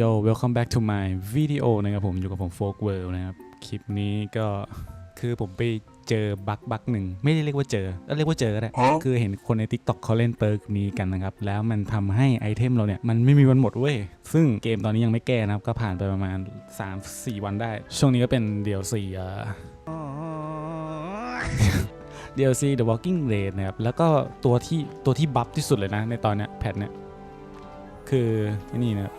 Yo welcome back to my video นะครับผมอยู่กับผม Folk World นะครับ คลิปนี้ก็คือผมไปเจอบั๊กบั๊กหนึ่ง ไม่ได้เรียกว่าเจอก็เรียกว่าเจอก็ได้ คือเห็นคนใน TikTok เขาเล่นเปิร์กนี้กันนะครับ แล้วมันทำให้ไอเทมเราเนี่ย มันไม่มีวันหมดเว้ย ซึ่งเกมตอนนี้ยังไม่แก้นะครับ ก็ผ่านไปประมาณ 3-4 วันได้ ช่วงนี้ก็เป็น DLC เอ่อ DLC The Walking Dead นะครับ แล้วก็ตัวที่ตัวที่บัฟที่สุดเลยนะ ในตอนเนี้ยแพทเนี้ยคือไอ้นี่นะครับ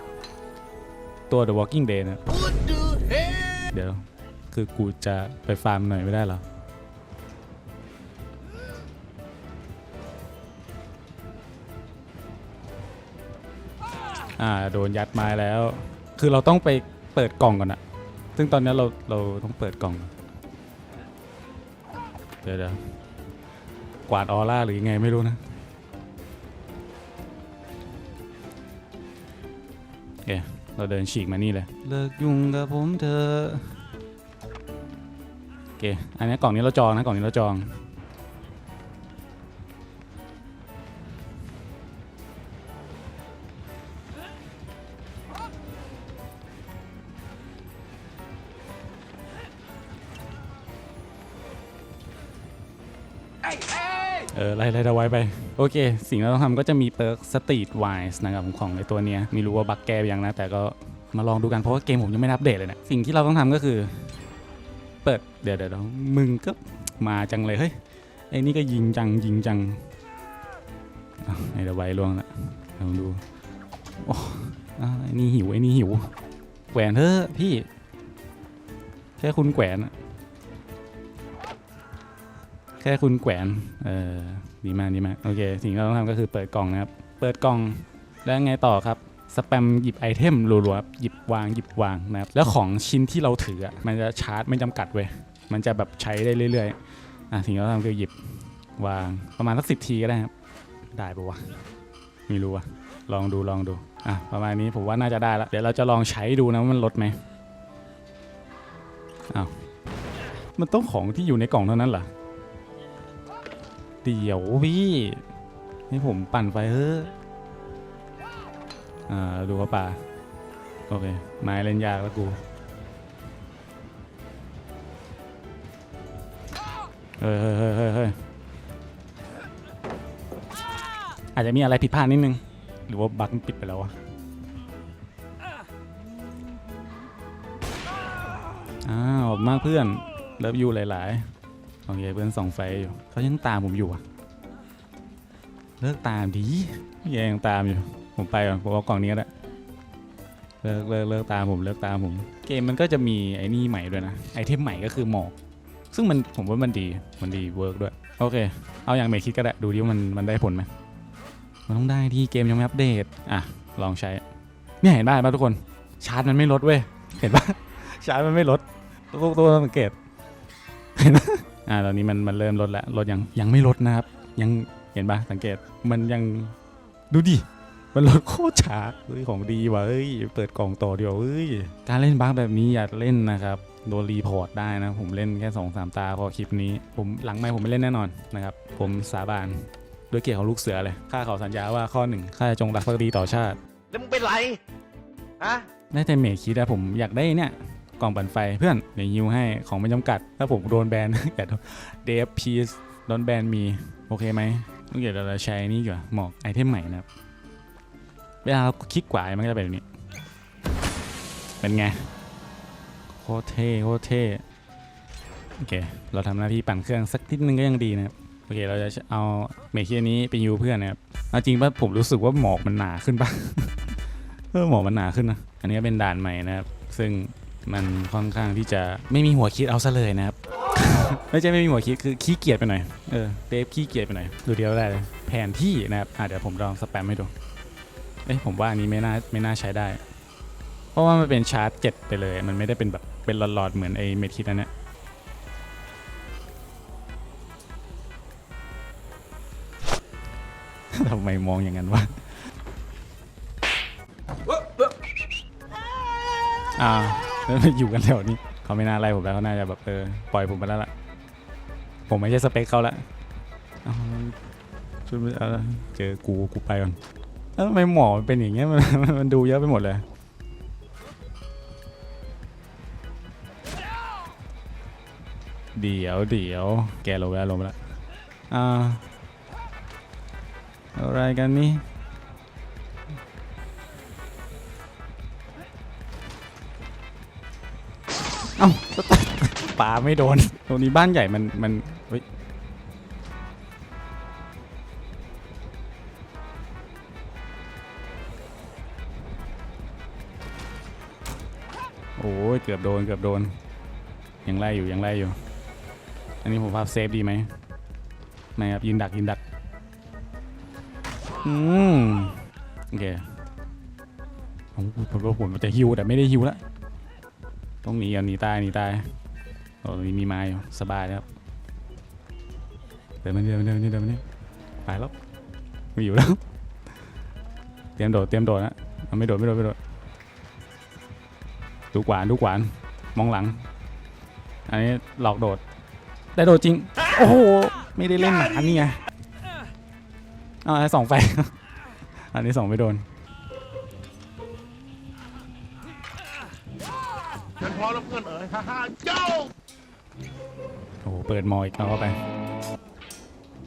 ตัว The Walking Dead นะเดี๋ยว คือกูจะไปฟาร์มหน่อยไม่ได้หรอ อ่า โดนยัดไม้แล้ว คือเราต้องไปเปิดกล่องก่อนอะซึ่งตอนนี้เราเราต้องเปิดกล่อง เดี๋ยวเดี๋ยวกวาดออร่าหรือยังไงไม่รู้นะโอเค เราเดินฉีกมานี่เลย เลิกยุ่งกับผมเธอะโอเค อันนี้กล่องนี้เราจองนะกล่องนี้เราจอง เออไล่ไล่เอาไว้ไป โอเค สิ่งที่เราต้องทำก็จะมีเปิร์กสตรีทไวส์นะครับของในตัวเนี้ยไม่รู้ว่าบักแกไปยังนะ แต่ก็มาลองดูกันเพราะว่าเกมผมยังไม่อัปเดตเลยเนะ สิ่งที่เราต้องทำก็คือ เปิดเดี๋ยวเดี๋ยวเดี๋ยวมึงก็มาจังเลยเฮ้ยไอ้นี่ก็ยิงจังยิงจังไอ้เดี๋ยวไวล่วงละลองดูโอ้อไอ้นี่หิวไอ้นี่หิวแขวนเถอะพี่แค่คุณแขวนอะ ค่คุณแขวนเออดีมากดีมากโอเค สิ่งที่เราต้องทำก็คือเปิดกล่องนะครับ เปิดกล่องแล้วไงต่อครับสแปมหยิบไอเทมรัวๆหยิบวางหยิบวางนะครับแล้วของชิ้นที่เราถืออะมันจะชาร์จไม่จำกัดเว้ยมันจะแบบใช้ได้เรื่อยๆอะสิ่งที่เราทำคือหยิบวางประมาณสักสิบทีก็ได้ครับ ได้ปะวะไม่รู้วะลองดูลองดูอะประมาณนี้ผมว่าน่าจะได้ละเดี๋ยวเราจะลองใช้ดูนะว่ามันลดไหมอ้าวมันต้องของที่อยู่ในกล่องเท่านั้นเหรอ เดี๋ยวพี่ให้ผมปั่นไฟเฮ้ออ่าดูว่าป่าโอเคไม้เล่นยากแล้วกูเฮ้ยเฮ้ยเฮ้ยเฮ้ยเฮ้ยอาจจะมีอะไรผิดพลาดนิดนึง หรือว่าบั๊กปิดไปแล้ววะอ้าวขอบคุณมากเพื่อนเลิฟยูหลาย ๆ โอเคเพื่อนส่องไฟอยู่เขายังตามผมอยู่อะเลิกตามดียังตามอยู่ ผมไปก่อนผมเอากล่องนี้ก็ได้เลิกเลิกเลิกตามผมเลิกตามผม เกมมันก็จะมีไอ้นี่ใหม่ด้วยนะไอเทมใหม่ก็คือหมอก ซึ่งมันผมว่ามันดีมันดีเวิร์กด้วยโอเค เอาอย่างเมคิดก็ได้ดูดิว่ามันมันได้ผลไหมมันต้องได้ที่เกมยังไม่อัปเดตอะลองใช้เนี่ยเห็นป่ะเห็นป่ะทุกคนชาร์จมันไม่ลดเว้ยเห็นป่ะชาร์จมันไม่ลดตัวตัวสังเกตเห็นป่ะ อ่าตอนนี้มันมันเริ่มลดแล้วลดยังยังไม่ลดนะครับ ยังเห็นป่ะสังเกตมันยังดูดิมันลดโคตรช้าเฮ้ยของดีว่ะเฮ้ยเปิดกล่องต่อเดียวเฮ้ยการเล่นบั๊กแบบนี้อย่าเล่นนะครับโดนรีพอร์ตได้นะ ผมเล่นแค่2อสามตาพอคลิปนี้ ผมหลังไม่ผมไม่เล่นแน่นอนนะครับ ผมสาบานด้วยเกียรติของลูกเสือเลยข้าขอสัญญาว่าข้อหนึ่งข้าจะจงรักภักดีต่อชาติ แล้วมึงเป็นไรฮะได้แต่เมทคิดอะผมอยากได้เนี่ย กล่องปั่นไฟเพื่อนเดี๋ยวยิวให้ของไม่จำกัด ถ้าผมโดนแบนอย่เดฟพีสโดนแบนมีโอเคไหมต้องเดี๋ยวเราใช้นี่ดีกว่าหมอกไอเทมใหม่นะครับ เวลาเราคลิกขวามันก็จะเป็นแบบนี้ เป็นไงโคตรเท่โคตรเท่โอเค เราทำหน้าที่ปั่นเครื่องสักนิดนึงก็ยังดีนะครับโอเค เราจะเอาเมทคิดนี้ไปยูเพื่อนนะครับเอาจริงป่ะผมรู้สึกว่าหมอกมันหนาขึ้นป่ะเออหมอกมันหนาขึ้นนะ อันนี้เป็นด่านใหม่นะครับ ซึ่ง มันค่อนข้างที่จะไม่มีหัวคิดเอาซะเลยนะครับ ไม่ใช่ไม่มีหัวคิดคือขี้เกียจไปหน่อยเออเดฟขี้เกียจไปหน่อยดูเดียวได้เลยแผนที่นะครับอะเดี๋ยวผมลองสแปมให้ดูเอ้ยผมว่าอันนี้ไม่น่าไม่น่าใช้ได้ เพราะว่ามันเป็นชาร์จเจ็ดไปเลย มันไม่ได้เป็นแบบเป็นหลอดๆเหมือนไอ้เมทิดนั่นแหละทำไมมองอย่างนั้นวะอ่า แล้วมาอยู่กันแถวนี้เขาไม่น่าไล่ผมแล้วเขาน่าจะแบบเออปล่อยผมไปแล้วล่ะ ผมไม่ใช่สเปคเขาละชุดเะเจอกูกูไปก่อนแล้วทำไมหมอเป็นอย่างเงี้ยมันมันดูเยอะไปหมดเลย เดี๋ยวเดี๋ยวแกลงแล้วลงแล้วอ่าอะไรกันนี่ ปลาไม่โดน ตรงนี้บ้านใหญ่มันมันเฮ้ยโอ้ยเกือบโดนเกือบโดนยังไล่อยู่ยังไล่อยู่ อันนี้ผมภาพเซฟดีไหมไม่ครับยืนดักยืนดักอืมโอเคผมผมว่าผมจะฮิวแต่ไม่ได้ฮิวล้วต้องหนีอะหนีตายหนีตาย อ้มีมีไม้อยู่สบายครับเดินมาเดินมาเดินมาเดินมานี่ไปแล้วไม่อยู่แล้ว เตรียมโดดเตรียมโดดนะเอาไม่โดดไม่โดดไม่โดดดูกวานดูกวานมองหลัง อันนี้หลอกโดด ได้โดดจริง โอ้โห ไม่ได้เล่นหนานี่ไงอ่าสองไฟอันนี้สองไม่โดนฉันพร้อมแล้วเพื่อนเอ๋ยฮ่าฮ่าโจ้โอ้เปิดมออีกเอาเข้าไป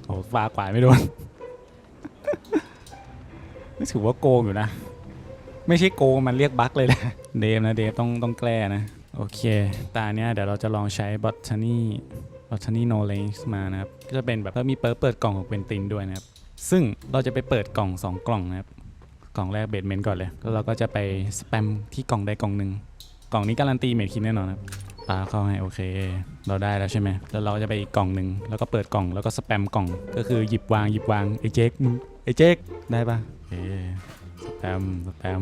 โอ้ฟ้ากวาดไม่โดนนี่ถือว่าโกงอยู่นะ ไม่ใช่โกงมันเรียกบั๊กเลยแหละเดฟนะเดฟต้องต้องแกล้นะ โอเค ตาเนี้ยเดี๋ยวเราจะลองใช้บอทชานี่บอทชานี่โนเลนส์มานะครับ ก็จะเป็นแบบถ้ามีเปิดเปิดกล่องของเป็นตินด้วยนะครับ ซึ่งเราจะไปเปิดกล่อง 2 กล่องนะครับ กล่องแรกเบดเมนก่อนเลย แล้วเราก็จะไปสแปมที่กล่องใดกล่องหนึ่งกล่องนี้การันตีเมดคินแน่นอนครับ ปาเข้าให้โอเค เราได้แล้วใช่ไหมแล้วเราก็จะไปอีกกล่องหนึ่งแล้วก็เปิดกล่องแล้วก็สแปมกล่อง ก็คือหยิบวางหยิบวางไอ้เจ๊กมึงไอ้เจ๊กได้ปะโอเคสแปมสแปม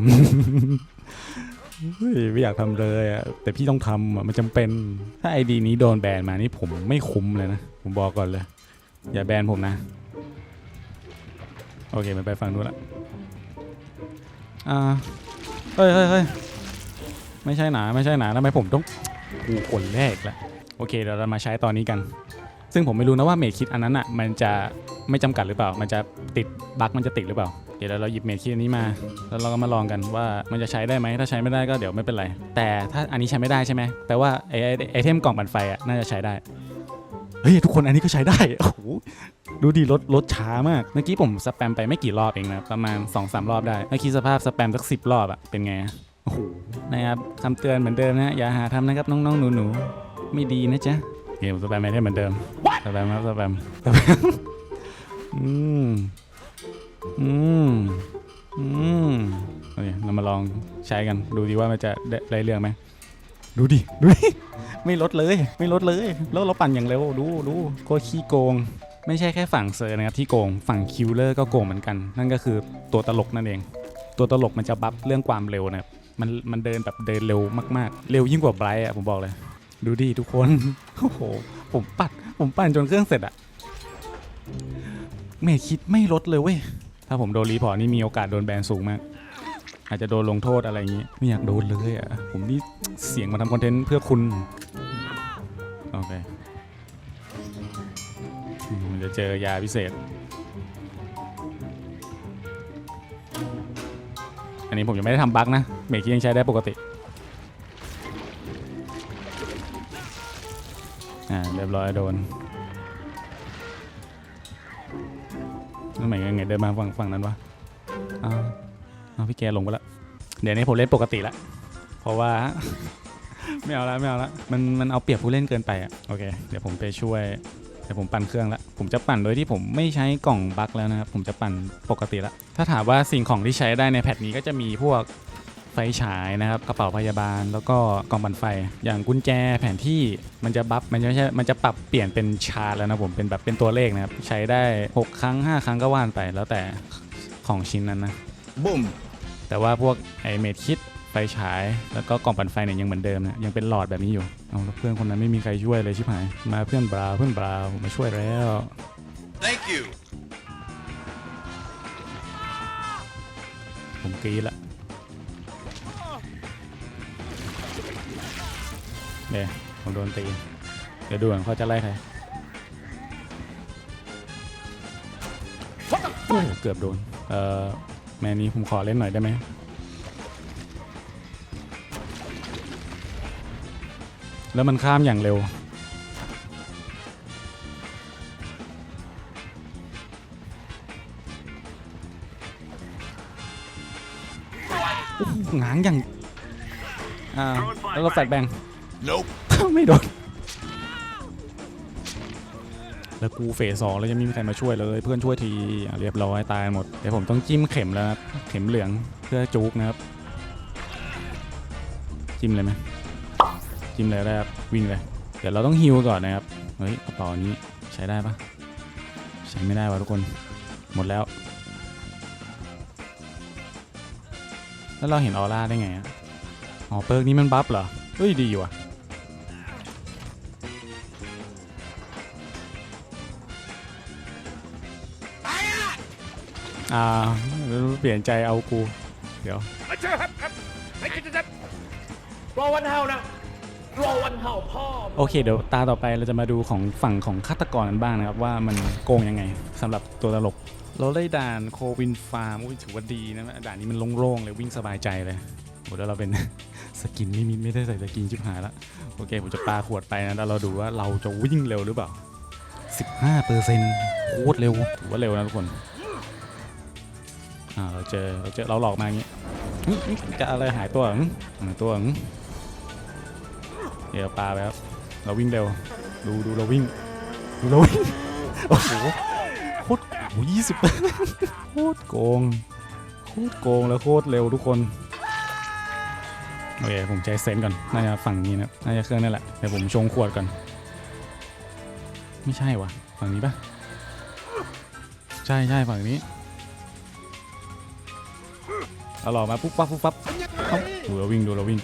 เฮ้ยไม่อยากทำเลยอะแต่พี่ต้องทำอะมันจำเป็นถ้าไอดีนี้โดนแบนมานี่ผมไม่คุ้มเลยนะผมบอกก่อนเลย อย่าแบนผมนะ โอเคมันไปฟังดูนละอ่าเฮ้ยเฮ้ยเฮ้ยไม่ใช่หนาไม่ใช่หนาทำไมผมต้อง กูคนแรกละโอเคเดี๋ยวเรามาใช้ตอนนี้กัน ซึ่งผมไม่รู้นะว่าเมดคิดอันนั้นอะมันจะไม่จำกัดหรือเปล่า มันจะติดบั๊กมันจะติดหรือเปล่า เดี๋ยวเราหยิบเมดคิดอันนี้มา แล้วเราก็มาลองกันว่ามันจะใช้ได้ไหมถ้าใช้ไม่ได้ก็เดี๋ยวไม่เป็นไร แต่ถ้าอันนี้ใช้ไม่ได้ใช่ไหมแปลว่าไอไอ้ไอเทมกล่องปั่นไฟอะน่าจะใช้ได้เฮ้ยทุกคนอันนี้ก็ใช้ได้โอ้โหดูดิรถรถช้ามาก เมื่อกี้ผมสแปมไปไม่กี่รอบเองนะ ประมาณ2อสรอบได้ เมื่อกี้สภาพสแปมสักสิบรอบอะเป็นไง โอ้โหนะครับคำเตือนเหมือนเดิมนะอย่าหาทำนะครับน้องๆหนูๆไม่ดีนะจ๊ะเกมสแปมไม่ได้เหมือนเดิมสแปมครับสแปมสแปมอืมอืมอืมโอเคเรามาลองใช้กันดูดีว่ามันจะได้ได้เรื่องไหมดูดิดูดิไม่ลดเลยไม่ลดเลย แล้วเราปั่นอย่างเร็วดูดูโคตรขี้โกง ไม่ใช่แค่ฝั่งเซอร์นะครับที่โกงฝั่งคิวเลอร์ก็โกงเหมือนกัน นั่นก็คือตัวตลกนั่นเอง ตัวตลกมันจะบัฟเรื่องความเร็วนะครับ มันมันเดินแบบเดินเร็วมากๆ เร็วยิ่งกว่าไบรท์อะผมบอกเลย ดูดิทุกคนโอ้โหผมปัดผมปั่นจนเครื่องเสร็จอะเมทคิดไม่ลดเลยเว้ยถ้าผมโดนรีพอร์ตนี่มีโอกาสโดนแบนสูงมากอาจจะโดนลงโทษอะไรอย่างงี้ ไม่อยากโดนเลยอะผมนี่เสียงมาทำคอนเทนต์เพื่อคุณ โอเค มันจะเจอยาพิเศษ อันนี้ผมยังไม่ได้ทำบั๊กนะ เมคกี้ยังใช้ได้ปกติ อ่า เรียบร้อยโดนแล้วทำไมยังไงเดินมาฝั่งฝั่งนั้นวะอ้าวอ้าพี่แกลงไปล้วเดี๋ยวนี้ผมเล่นปกติละ เพราะว่า ไม่เอาละไม่เอาละ มันมันเอาเปรียบผู้เล่นเกินไปอะ โอเค เดี๋ยวผมไปช่วย เดี๋ยวผมปั่นเครื่องละ ผมจะปั่นโดยที่ผมไม่ใช้กล่องบั๊กแล้วนะครับ ผมจะปั่นปกติละ ถ้าถามว่าสิ่งของที่ใช้ได้ในแพทนี้ก็จะมีพวกไฟฉายนะครับ กระเป๋าพยาบาล แล้วก็กล่องปั่นไฟ อย่างกุญแจแผนที่มันจะบัฟมันจะไม่ใช่มันจะปรับเปลี่ยนเป็นชาร์ตแล้วนะผมเป็นแบบเป็นตัวเลขนะครับ ใช้ได้ 6 ครั้ง 5 ครั้งก็ว่านไป แล้วแต่ของชิ้นนั้นนะบุ้มแต่ว่าพวกไอเมดคิดไฟฉาย แล้วก็กล่องปั่นไฟเนี่ยยังเหมือนเดิมนะยังเป็นหลอดแบบนี้อยู่ เอาแล้วเพื่อนคนนั้นไม่มีใครช่วยเลยชิบหาย มาเพื่อนบราวเพื่อนบราวมาช่วยแล้ว thank you ผมกรีดละเดี๋ยวผมโดนตี เดี๋ยวดูก่อนเขาจะไล่ใครโอ้เกือบโดน เอ่อแม่นี้ผมขอเล่นหน่อยได้ไหม แล้วมันข้ามอย่างเร็ว หงางอย่าง อ่า แล้วเราแฟดแบง ไม่โดน แล้วกูเฟสสองแล้วยังไม่มีใครมาช่วยเลย เพื่อนช่วยทีเรียบร้อยตายหมด เดี๋ยวผมต้องจิ้มเข็มแล้วครับ เข็มเหลืองเพื่อจุกนะครับ จิ้มเลยไหม จิ้มเลยได้ครับวิ่งเลย เดี๋ยวเราต้องฮิวก่อนนะครับ เฮ้ยกระเป๋านี้ใช้ได้ปะใช้ไม่ได้วะทุกคน หมดแล้ว แล้วเราเห็นออร่าได้ไงอะอ๋อเปิร์กนี้มันบัฟเหรอ เฮ้ยดีว่ะอ่าเปลี่ยนใจเอากู เดี๋ยวรอวันเฮานะ รอวันเฮาพ่อโอเค เดี๋ยวตาต่อไปเราจะมาดูของฝั่งของฆาตกรกันบ้างนะครับ ว่ามันโกงยังไงสำหรับตัวตลก เราได้ด่านโควินฟาร์มอุ้ยถือว่าดีนะด่านนี้มันโล่งๆเลยวิ่งสบายใจเลยโอ้แล้วเราเป็น สกินไม่มีไม่ได้ใส่สกินชิบหายละโอเคผมจะปาขวดไปนะแล้วเราดูว่าเราจะวิ่งเร็วหรือเปล่า 15เปอร์เซ็นต์โคตรเร็วถือว่าเร็วนะทุกคนอ่าเราเจอเราเจอเราหลอกมาอย่างงี้จะอะไรหายตัวหึหายตัวหึ เดี๋ยวปลาไปครับ เราวิ่งเร็ว ดูดูเราวิ่ง ดูเราวิ่ง โอ้โหโคตรโอ้ยี่สิบโคตรโกง โคตรโกงแล้วโคตรเร็วทุกคน โอเค ผมใช้เซนก่อน น่าจะฝั่งนี้นะน่าจะเครื่องนั่นแหละ เดี๋ยวผมชงขวดก่อน ไม่ใช่วะฝั่งนี้ปะใช่ใช่ฝั่งนี้เราหลอมาปุ๊บปั๊บปุ๊บปั๊บดูเราวิ่งดูเราวิ่ง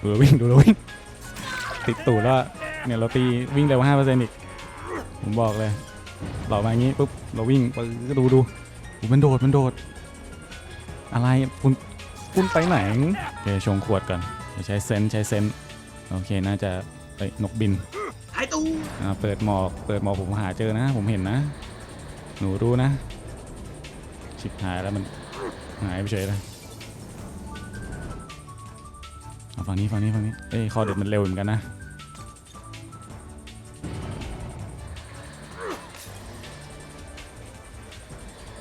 ดูเราวิ่งดูเราวิ่ง ติดตูดแล้วอะเนี่ยเราตีวิ่งเร็วห้าเปอร์เซ็นต์อีก ผมบอกเลยหลอกมาอย่างงี้ปุ๊บเราวิ่งปื้อดูดูโอ้มันโดดมันโดด อะไรคุณคุณไปไหนโอเคชงขวดก่อนเดี๋ยวใช้เซนส์ใช้เซนส์โอเคน่าจะเอ้ยนกบินหายตู้อ่าเปิดหมอกเปิดหมอกผมหาเจอนะ ผมเห็นนะ หนูรู้นะชิบหายแล้วมันหายไปเฉยเลย ฝั่งนี้ฝั่งนี้ฝั่งนี้ เอ้ยคอเด็ดมันเร็วเหมือนกันนะ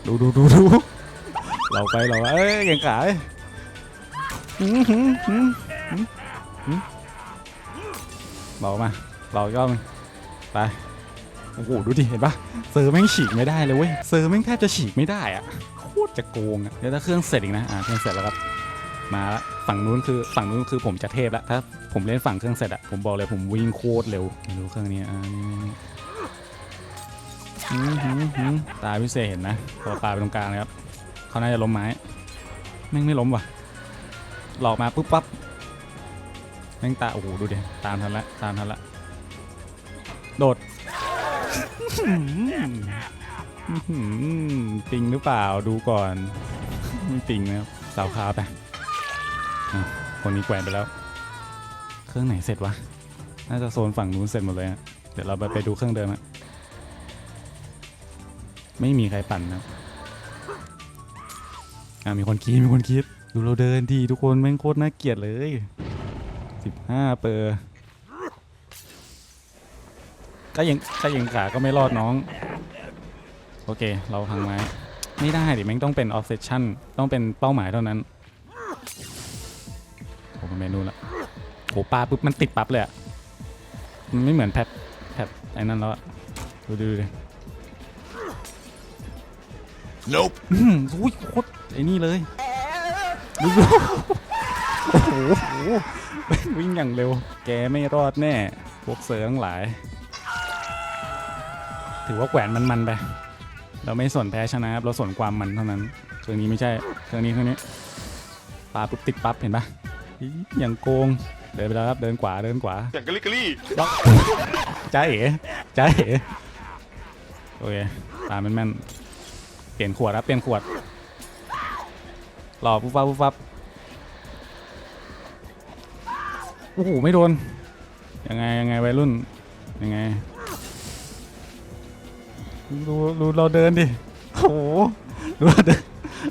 ดูดูดูดูเราไปเราไปเอ้ยเก่งขายหืมหืมหืมหืมหืมบอกมาเราก็ไปโอ้โหดูดิเห็นปะเซอร์แม่งฉีกไม่ได้เลยเว้ยเซอร์แม่งแทบจะฉีกไม่ได้อะโคตรจะโกงอะเดี๋ยวถ้าเครื่องเสร็จอีกนะอ่าเครื่องเสร็จแล้วครับ มาละฝั่งนู้นคือฝั่งนู้นคือผมจะเทพละถ้าผมเล่นฝั่งเครื่องเสร็จอะผมบอกเลยผมวิ่งโคตรเร็วไม่รู้เครื่องนี้อ่านี่นี่นี่หืมหืมหืมตาพิเศษเห็นนะตัวปลาไปตรงกลางเลยครับเขาน่าจะล้มไม้แม่งไม่ล้มว่ะ หลอกมาปุ๊บปั๊บแม่งตาโอ้โหดูดิตามทันละตามทันละโดดปิงหรือเปล่าดูก่อนไม่ปิงนะครับสาวคาไป อะคนนี้แกวนไปแล้ว เครื่องไหนเสร็จวะ น่าจะโซนฝั่งนู้นเสร็จหมดเลยอะเดี๋ยวเราไปไปดูเครื่องเดิมอะไม่มีใครปั่นนะอ่ามีคนคิดมีคนคิด ดูเราเดินดีทุกคนแม่งโคตรน่าเกลียดเลยสิบห้าเปอร์ก็ยังก็ยังขาก็ไม่รอดน้อง โอเค เราพังไม้ไม่ได้ดิแม่งต้องเป็น obsession ต้องเป็นเป้าหมายเท่านั้น โอ้เมนูละโหปลาปุ๊บมันติดปั๊บเลยอะมันไม่เหมือนแพทแพทไอ้นั่นแล้วอะดูดูดิ Nope. อืมอุ้ยโคตรไอ้นี่เลยดูดูโอ้โหโอ้โหวิ่งอย่างเร็ว แกไม่รอดแน่ พวกเสือทั้งหลาย ถือว่าแขวนมันมันๆไป เราไม่สนแพ้ชนะครับ เราสนความมันเท่านั้นเครื่องนี้ไม่ใช่เครื่องนี้เครื่องนี้ปาปุ๊บติดปั๊บเห็นปะ อี๋อย่างโกง เดินไปแล้วครับ เดินขวา เดินขวาอย่างกะลิกะลี่จ้าเอ๋จ้าเอ๋โอเค ตามแม่นๆ เปลี่ยนขวดครับ เปลี่ยนขวด หล่อปุ๊บปั๊บปุ๊บปั๊บโอ้โห ไม่โดน ยังไง ยังไงวัยรุ่น ยังไงดูดูเราเดินดิ โอ้โหดูเราเดิน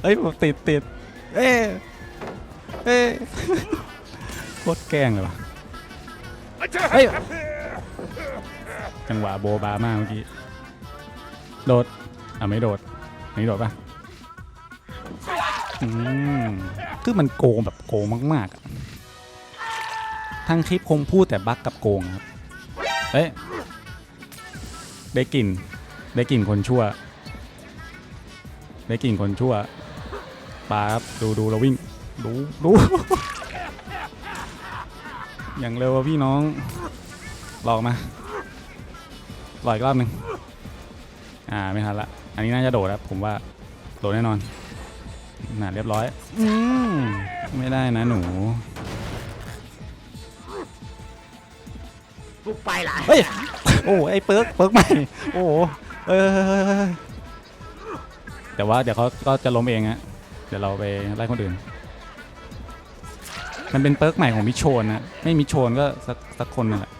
เอ้ยผมติดติดเอ้ เอ้โคตรแกล้งเลยว่ะเฮ้ยจังหวะโบบามากเมื่อกี้ โดด อะไม่โดดอันนี้โดดปะอืมคือมันโกงแบบโกงมากๆทั้งคลิปคงพูดแต่บั๊กกับโกงครับ เอ๊ะได้กลิ่น ได้กลิ่นคนชั่ว ได้กลิ่นคนชั่วปาครับดูดูเราวิ่ง ดูดู อย่างเร็วอะพี่น้องหลอกมาหลอกอีกรอบหนึ่งอ่าไม่ทันละ อันนี้น่าจะโดดครับผมว่าโดดแน่นอนน่ะเรียบร้อยอืมไม่ได้นะหนูกูไปละเฮ้ยโอ้ไอ้เปิร์กเปิร์กใหม่โอ้โหเอ้ยเฮ้ยเฮ้ยเฮ้ยเฮ้ยแต่ว่าเดี๋ยวเขาก็จะล้มเองฮะเดี๋ยวเราไปไล่คนอื่น มันเป็นเปิร์กใหม่ของมิชโชนนะ ไม่มิชโชนก็สักสักคนนึงแหละ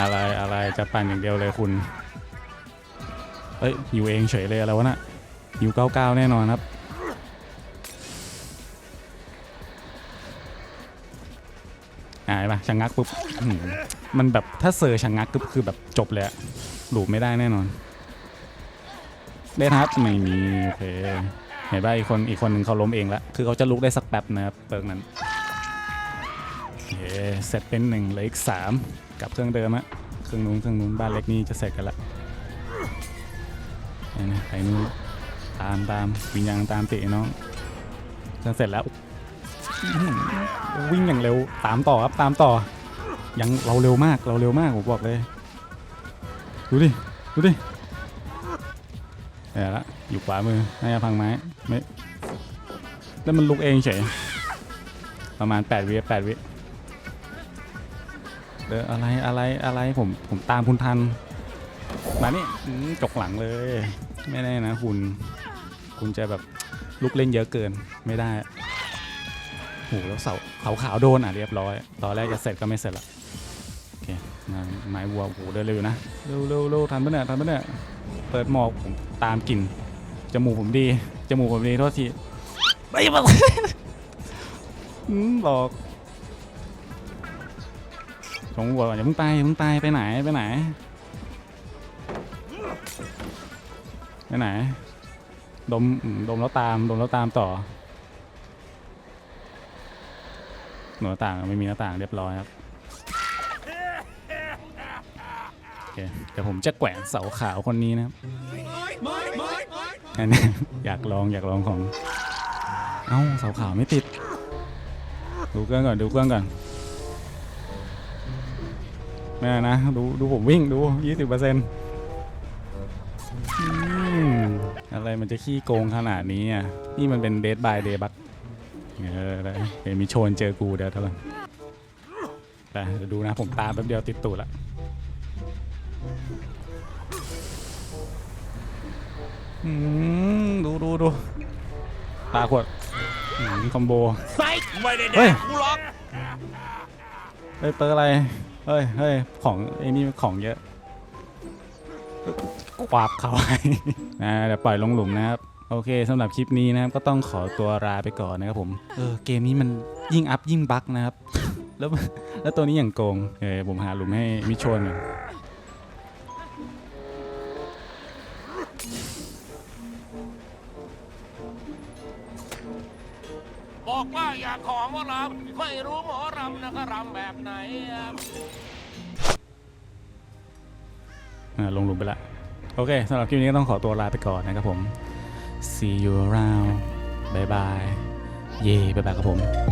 อะไรอะไรจะปั่นอย่างเดียวเลยคุณ เอ้ยอยู่เองเฉยเลยอะไรวะน่ะอยู่เก้าเก้าแน่นอนครับอ่าเห็นปะชะงักปุ๊บ มันแบบถ้าเซอร์ชะงักก็คือแบบจบเลยหลูบไม่ได้แน่นอน ได้ทับไม่มีโอเค เห็นป่ะอีกคนอีกคนหนึ่งเขาล้มเองละคือเขาจะลุกได้สักแป๊บนะครับเปิร์กนั้นโอเคเสร็จเป็นหนึ่งเหลืออีกสามกับเครื่องเดิมอะเครื่องนู้นเครื่องนู้นบ้านเล็กนี่จะเสร็จกันละไปนะไปนู้นตามตามวิญญาณตามติน้องจะเสร็จแล้ว วิ่งอย่างเร็วตามต่อครับตามต่อ ยังเราเร็วมากเราเร็วมากผมบอกเลย ดูดิ ดูดิเดี๋ยวละอยู่ขวามือน่าจะพังไม้ ไม่แล้วมันลุกเองเฉย ประมาณ8วิ8วิเดออะไรอะไรอะไรผมผมตามคุณทัน มานี่อื้อจกหลังเลย ไม่ได้นะคุณ คุณจะแบบลุกเล่นเยอะเกินไม่ได้โหแล้วเสาขาวขาวๆโดนอะเรียบร้อย ตอนแรกจะเสร็จก็ไม่เสร็จละโอเคไม้วัวโหเดินเร็วนะเร็วเร็วเร็วทันปะเนี่ยทันปะเนี่ยเปิดหมอกผมตามกลิ่นจมูกผมดี จมูกผมดีโทษทีไม่มาอืมบอกชงวัวก่อนอย่าเพิ่งไปอย่าเพิ่งไปไปไหนไปไหนไปไหนดมอืมดมแล้วตาม ดมแล้วตามต่อ หน้าต่างไม่มีหน้าต่างเรียบร้อยครับโอเคเดี๋ยวผมจะแกว่งเสาขาวคนนี้นะครับ อันนี้อยากลองอยากลองของ เอ้าเสาขาวไม่ติด ดูเครื่องก่อนดูเครื่องก่อนแม่นะดูดูผมวิ่งดูยี่สิบเปอร์เซ็นต์อะไรมันจะขี้โกงขนาดนี้อะ นี่มันเป็นเด d บายเดบักเออได้เห็นมีโชนเจอกูเดี๋ยวเท่านั้นแต่ดูนะผมตามแป๊บเดียวติดตูดละ อืมดูดูดูตาขวดอืมคอมโบไม่ได้แดเฮ้ย กกูหรอกเฮ้ยเปิดอะไร เฮ้ยเฮ้ยของไอ้นี่ของเยอะกวาบเขาไว้นะเดี๋ยวปล่อยลงหลุมนะครับ โอเคสำหรับคลิปนี้นะครับ ก็ต้องขอตัวลาไปก่อนนะครับผม เออเกมนี้มันยิ่งอัพยิ่งบั๊กนะครับ แล้วแล้วตัวนี้อย่างโกงเออผมหาหลุมให้มิชชนก่อน บอกว่าอยากขอหมอรำไม่รู้หมอรำนะก็รำแบบไหนอะอ่าลงหลุมไปละ โอเคสำหรับคลิปนี้ก็ต้องขอตัวลาไปก่อนนะครับผม see you around bye bye เย่บายบายครับผม